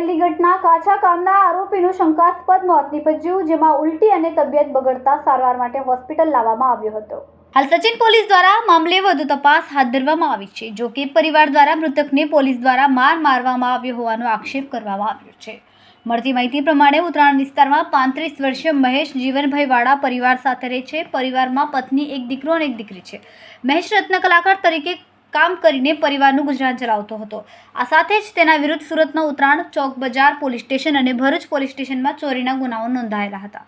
લાજપોર ઘટના કાચા કામના આરોપીનું શંકાસ્પદ મોત નીપજ્યું, જેમાં ઉલટી અને તબિયત બગડતા સારવાર માટે હોસ્પિટલ લાવવામાં આવ્યો હતો. હાલ સચિન પોલીસ દ્વારા મામલે વધુ તપાસ હાથ ધરવામાં આવી છે. જો કે પરિવાર દ્વારા મૃતકને પોલીસ દ્વારા માર મારવામાં આવ્યો હોવાનો આક્ષેપ કરવામાં આવ્યો છે. મળતી માહિતી પ્રમાણે ઉત્તરાયણ વિસ્તારમાં પાંત્રીસ વર્ષીય મહેશ જીવનભાઈ વાળા પરિવાર સાથે રહે છે. પરિવારમાં પત્ની, એક દીકરો અને એક દીકરી છે. મહેશ રત્ન કલાકાર તરીકે કામ કરીને પરિવારનું ગુજરાન ચલાવતો હતો. આ સાથે જ તેના વિરુદ્ધ સુરતના ઉત્તરાયણ ચોક બજાર પોલીસ સ્ટેશન અને ભરૂચ પોલીસ સ્ટેશનમાં ચોરીના ગુનાઓ નોંધાયેલા હતા.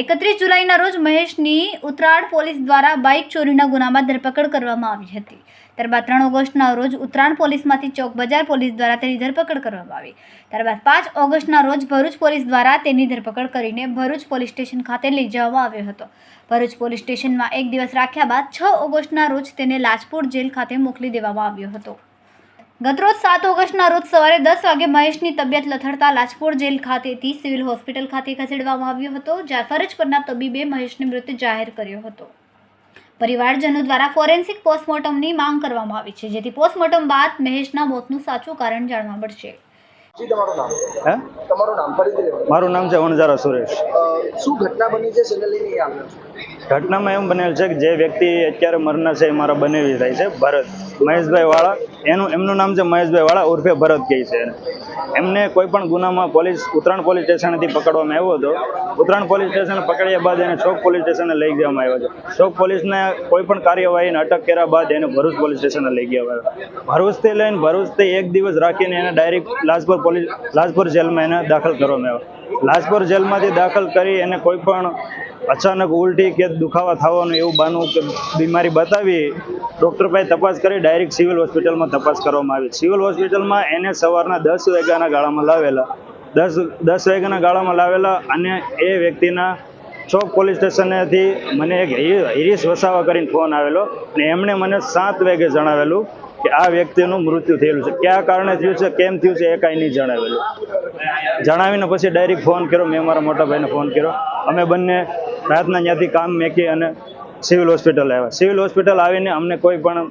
એકત્રીસ જુલાઈના રોજ મહેશની ઉત્તરાયણ પોલીસ દ્વારા બાઇક ચોરીના ગુનામાં ધરપકડ કરવામાં આવી હતી. ત્યારબાદ ત્રણ ઓગસ્ટના રોજ ઉત્તરાયણ પોલીસમાંથી ચોક બજાર પોલીસ દ્વારા તેની ધરપકડ કરવામાં આવી. ત્યારબાદ પાંચ ઓગસ્ટના રોજ ભરૂચ પોલીસ દ્વારા તેની ધરપકડ કરીને ભરૂચ પોલીસ સ્ટેશન ખાતે લઈ જવામાં આવ્યો હતો. ભરૂચ પોલીસ સ્ટેશનમાં એક દિવસ રાખ્યા બાદ છ ઓગસ્ટના રોજ તેને લાજપોર જેલ ખાતે મોકલી દેવામાં આવ્યો હતો. ગતરોજ સાત ઓગસ્ટના રોજ સવારે દસ વાગે મહેશની તબિયત લથડતા લાજપોર જેલ ખાતેથી સિવિલ હોસ્પિટલ ખાતે ખસેડવામાં આવ્યો હતો જ્યાં ફરજ પરના તબીબે મહેશને મૃત જાહેર કર્યો હતો. પરિવારજનો દ્વારા ફોરેન્સિક પોસ્ટમોર્ટમની માંગ કરવામાં આવી છે જેથી પોસ્ટમોર્ટમ બાદ મહેશના મોતનું સાચું કારણ જાણવા મળશે. જી તમારું નામ? હે? તમારું નામ ફરીથી લેવાનું મારું નામ છે વણઝારા સુરેશ શું ઘટના બની છો? ઘટનામાં એમ બનેલ છે કે જે વ્યક્તિ અત્યારે મરનાર છે એ મારા બનેવી થાય છે ભરત. મહેશભાઈ વાળા. એનું, એમનું નામ છે મહેશભાઈ વાળા, ઉર્ફે ભરત કહે છે. એમને કોઈ પણ ગુનામાં પોલીસ, ઉત્તરાયણ પોલીસ સ્ટેશનથી પકડવામાં આવ્યો હતો. ઉત્તરાયણ પોલીસ સ્ટેશન પકડ્યા બાદ એને ચોક પોલીસ સ્ટેશને લઈ જવામાં આવ્યો છે. ચોક પોલીસને કોઈ પણ કાર્યવાહીને અટક કર્યા બાદ એને ભરૂચ પોલીસ સ્ટેશને લઈ ગયા આવ્યો ભરૂચથી લઈને ભરૂચથી એક દિવસ રાખીને એને ડાયરેક્ટ લાજપોર પોલીસ, લાજપોર જેલમાં એને દાખલ કરવામાં આવ્યો. લાજપોર જેલમાંથી દાખલ કરી એને કોઈ પણ અચાનક ઉલટી કે દુખાવા થવાનું એવું બાનું કે બીમારી બતાવી ડૉક્ટર પાસે તપાસ કરી, ડાયરેક્ટ સિવિલ હોસ્પિટલમાં તપાસ કરવામાં આવી. સિવિલ હોસ્પિટલમાં એને સવારના દસ વાગ્યાના ગાળામાં લાવેલા. દસ દસ વાગ્યાના ગાળામાં લાવેલા અને એ વ્યક્તિના ચોક પોલીસ સ્ટેશનેથી મને એક હિરીશ વસાવા કરીને ફોન આવેલો અને એમણે મને સાત વાગે જણાવેલું કે આ વ્યક્તિનું મૃત્યુ થયેલું છે. કયા કારણે થયું છે, કેમ થયું છે, એ કાંઈ નહીં જણાવેલું જણાવીને પછી ડાયરેક્ટ ફોન કર્યો, મેં મારા મોટા ભાઈને ફોન કર્યો. અમે બંને રાતના ત્યાંથી કામ મેકી અને સિવિલ હોસ્પિટલ આવ્યા. સિવિલ હોસ્પિટલ આવીને અમને કોઈ પણ